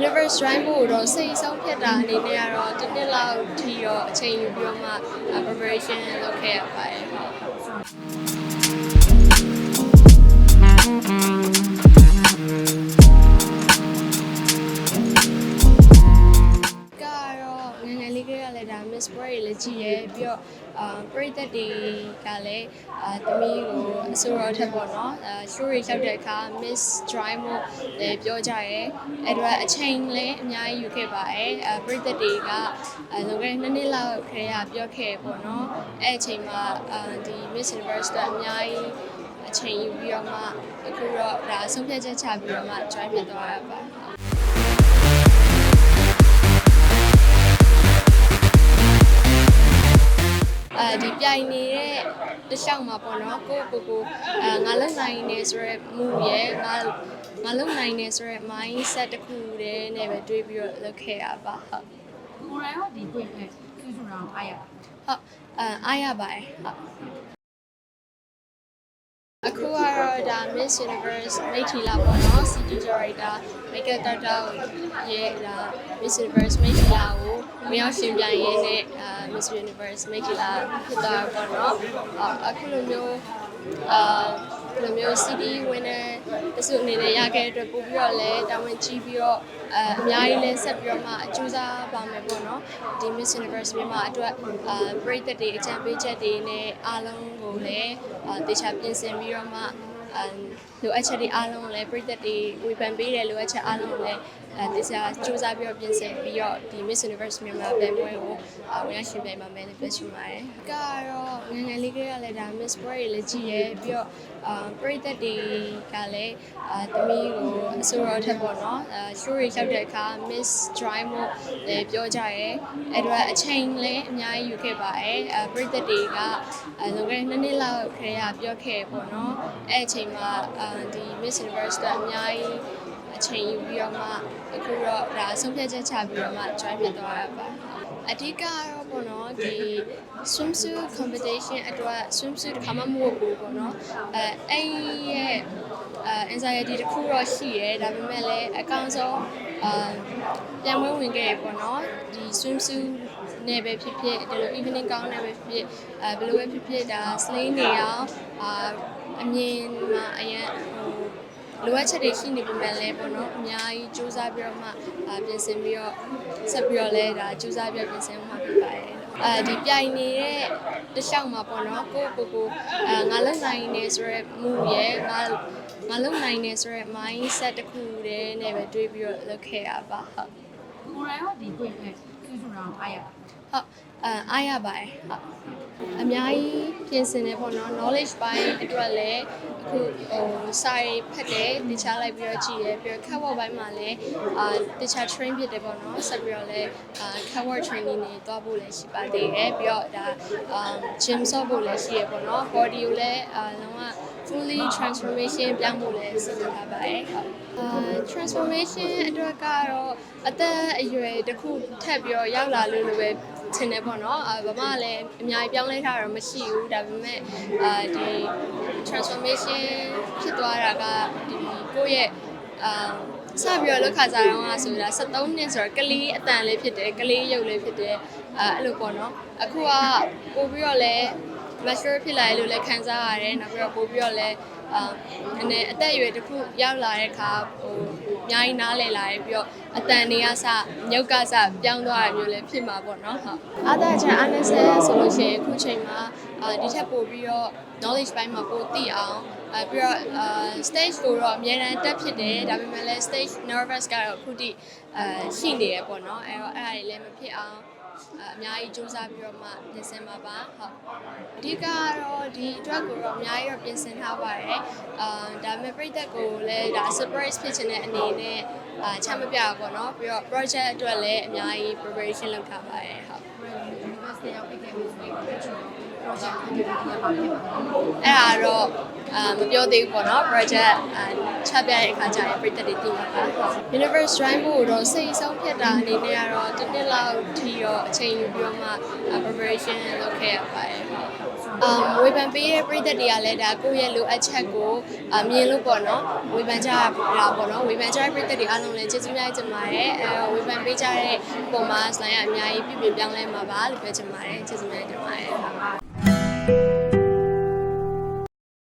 Universe Drive ဖို့တော့စိတ်ဆုံးဖြတ်တာအနေနဲ့ကတော့တစ်နှစ်လောက်ထိတော့အချိန်ယူပြီးတော့မှ preparation လုပ်ခဲ့ရပါတယ် Boy တွေလည်းကြည့်ရဲပြီးတော့အာပရိသတ်တွေကလည်းအာသမီးကိုအစိုးရထက်ပေါ့နော်အာ show တွေရောက်တဲ့အခါ Miss Dry မို့လည်းပြောကြရဲအဲ့တော့အချိန်လည်းအများကြီးယူခဲ့ပါတယ်အာပရိသတ်တွေကအာလွန်ခဲ့တဲ့နှစ်နှစ်လောက်ခရေကပြောခဲ့ပေါ့နော်အဲ့အချိန်မှာအာဒီ Miss Universe ကအများကြီးအချိန်ယူပြီးတော့မှအခုတော့ဒါဆုံးဖြတ်ချက်ချပြီးတော့မှ join ဖြစ်သွားရပါ ဒီပြိုင်နေတဲ့တခြားမှာပေါ့နော်ကိုကိုကိုအဲငါလုံနိုင်နေဆိုရဲမူရဲ့ငါငါလုံနိုင်နေဆိုရဲ mindset တစ်ခုတည်းနဲ့ပဲတွေးပြီးတော့လုပ်ခဲ့ရပါဟုတ်ကိုရိုင်းရောဒီကိုယ်နဲ့ဆူဆူတောင်အားရပါဟုတ်အဲအားရပါတယ်ဟုတ် အခုကတော့ဒါ Miss Universe မိထီလာပေါ့နော် City Director Makeup Doctor ရဲ့ဒါ Miss Universe မိထီလာကိုမရောက်ရှင်ပြိုင်ရင်းနဲ့အာ Miss Universe မိထီလာဖြစ်သွားတာပေါ့နော်အော်အခုလိုမျိုးအာ ဒီလိုမျိုး CD winner တစုအနေနဲ့ရခဲ့တဲ့အတွက်ပို့ပြီးတော့လည်းတာဝန်ကြီးပြီးတော့အအများကြီးလည်းဆက်ပြီးတော့မှအကျိုးစားပါမယ်ပေါ့နော်ဒီ Miss Universe မြန်မာအတွက်အာပရိသတ်တွေအကြံပေးချက်တွေနဲ့အားလုံးကိုလည်းအာတေချာပြင်ဆင်ပြီးတော့မှ အမ်လိုအပ်ချက်တွေအားလုံးကိုလည်းပြည်သက်တွေဝေဖန်ပေးတယ်လိုအပ်ချက်အားလုံးကိုလည်းအဲတေချာစူးစမ်းပြီးတော့ပြင်ဆင်ပြီးတော့ဒီ Miss Universe မြန်မာပြန်ပွဲကိုအဝင်ရရှင်ပြိုင်မှာမယ်လို့ပြောချင်ပါတယ်။ကတော့ငယ်ငယ်လေးကလေးကလည်းဒါ Miss Boy တွေလည်းကြည့်ရဲပြီးတော့အာပြည်သက်တွေကလည်းအာသမီးကိုအစိုးရထက်ပေါ့နော်အာ show တွေရောက်တဲ့အခါ Miss Dry မို့လည်းပြောကြရဲအဲ့တော့အချိန်လည်းအများကြီးယူခဲ့ပါတယ်အာပြည်သက်တွေကအဲလွန်ခဲ့တဲ့နှစ်နှစ်လောက်ခရေကပြောခဲ့ပေါ့နော်အဲ့အချိန်မှာအာဒီ Miss Universe ကအများကြီးအချိန်ယူပြီးတော့မှအခုတော့ဒါဆုံးဖြတ်ချက်ချပြီးတော့မှ join ဖြစ်သွားရပါအဓိကကတော့ပေါ့နော်ဒီ swimsuit competition အတွက် swimsuit တစ်ခါမှမဟုတ်ဘူးပေါ့နော်အဲအဲ့ရဲ့အဲ anxiety တစ်ခုတော့ရှိရဲဒါပေမဲ့လည်းအကောင်းဆုံးအာပြန်ပွဲဝင်ခဲ့ရပေါ့နော်ဒီ swimsuit နဲ့ပဲဖြစ်ဖြစ်ဒီလို evening gown နဲ့ပဲဖြစ်ဖြစ်အဲဘယ်လိုပဲဖြစ်ဖြစ်ဒါ sling နေအောင်အာ အမြင်မှာအရင်ဟိုလိုအပ်ချက်တွေရှိနေပေမဲ့လည်းပေါ့နော်အများကြီးစူးစမ်းပြီးတော့မှအာပြင်ဆင်ပြီးတော့ဆက်ပြီးတော့လည်းဒါစူးစမ်းပြီးတော့ပြင်ဆင်မှဖြစ်ပါတယ်အဲဒီပြိုင်နေတဲ့တခြားမှာပေါ့နော်ကိုကိုကိုအဲငါလုံနိုင်နေဆိုရဲမူရဲ့ငါငါလုံနိုင်နေဆိုရဲ mindset တစ်ခုတည်းနဲ့ပဲတွေးပြီးတော့လုပ်ခဲ့ရပါဟုတ်ကိုရိုင်းရောဒီကိုယ်နဲ့ဆူဆူတောင်အားရပါ ဟုတ်အဲအားရပါတယ်ဟုတ်အများကြီးပြင်ဆင်နေပေါ့နော် knowledge ပိုင်းအတွက်လည်းအခုဟိုစာရေးဖတ်တယ်တခြားလိုက်ပြီးတော့ကြည့်ရပြီးတော့ cover ဘိုင်းမှာလည်းအာတခြား train ဖြစ်တယ်ပေါ့နော်ဆက်ပြီးတော့လည်းအာ cover training တွေတွားဖို့လည်းရှိပါသေးတယ်ပြီးတော့ဒါအာ gym ဆော့ဖို့လည်းရှိရပေါ့နော် body ကိုလည်းအာလုံးဝ fully transformation ပြောင်းဖို့လည်းစီစဉ်ထားပါတယ်ဟုတ် အာ transformation အတွက်ကတော့အသက်အရွယ်တစ်ခုထပ်ပြီးတော့ရောက်လာလို့လည်းပဲထင်တယ်ပေါ့နော်အာဘာမှလည်းအများကြီးပြောင်းလဲထားတာတော့မရှိဘူးဒါပေမဲ့အာဒီ transformation ဖြစ်သွားတာကဒီကိုယ့်ရဲ့အာစပြီးတော့လောက်ခါစားတော့ကဆိုတာ73နှစ်ဆိုတော့ကလေးအတန်လေးဖြစ်တယ်ကလေးရုပ်လေးဖြစ်တယ်အဲအဲ့လိုပေါ့နော်အခုကပို့ပြီးတော့လည်း mature ဖြစ်လာရလို့လည်းခံစားရတယ်နောက်ပြီးတော့ပို့ပြီးတော့လည်းအာနည်းနည်းအသက်အရွယ်တစ်ခုရောက်လာတဲ့အခါဟိုအများကြီးနားလည်လာရပြီးတော့အတန်တွေကစညုတ်ကစပြောင်းသွားတာမျိုးလည်းဖြစ်မှာပေါ့နော်ဟုတ်အားသာချန်အားနည်းဆဲဆိုလို့ရှိရင်အခုချိန်မှာအာဒီထက်ပိုပြီးတော့ knowledge ပိုင်းမှာပိုသိအောင်အဲပြီးတော့အာ stage ကိုတော့အများတန်းတက်ဖြစ်တယ်ဒါပေမဲ့လည်း stage nervous ကတော့အခုထိအဲရှိနေရပေါ့နော်အဲတော့အဲ့ဒါတွေလည်းမဖြစ်အောင် အများကြီးစူးစမ်းပြီးတော့မှပြင်ဆင်ပါပါဟုတ်အဓိကကတော့ဒီအတွက်ကိုတော့အများကြီးတော့ပြင်ဆင်ထားပါတယ်အာဒါပေမဲ့ပြိသက်ကိုလည်းဒါ surprise ဖြစ်ချင်တဲ့အနေနဲ့အာချမပြဘူးပေါ့နော်ပြီးတော့ project အတွက်လည်းအများကြီး preparation လုပ်ထားပါတယ်ဟုတ် University ရောက်ခဲ့ပြီဆိုရင်ကိုချူ project ကိုဒီလိုပါဖြစ်ပါအဲ့ဒါတော့အာမပြောသေးဘူးပေါ့နော် project အာချပြတဲ့အခါကျရင်ပြည်သက်တွေသိမှာပါ Universe Join ဖို့တော့စိတ်ဆုံးဖြတ်တာအနေနဲ့ကတော့တစ်နှစ်လောက်ထိတော့အချိန်ယူပြီးတော့မှအာ preparation လုပ်ခဲ့ရပါတယ်အမ်ဝေဖန်ပေးတဲ့ပြည်သက်တွေကလည်းဒါကိုယ့်ရဲ့လိုအပ်ချက်ကိုအမြင်လို့ပေါ့နော်ဝေဖန်ကြတာပေါ့နော်ဝေဖန်ကြတဲ့ပြည်သက်တွေအားလုံးလည်းကျေးဇူးများတင်ပါတယ်အဲဝေဖန်ပေးကြတဲ့ပုံမှာ slide ကအများကြီးပြပြပြောင်းလဲမှာပါလို့ပြောချင်ပါတယ်ကျေးဇူးများတင်ပါတယ်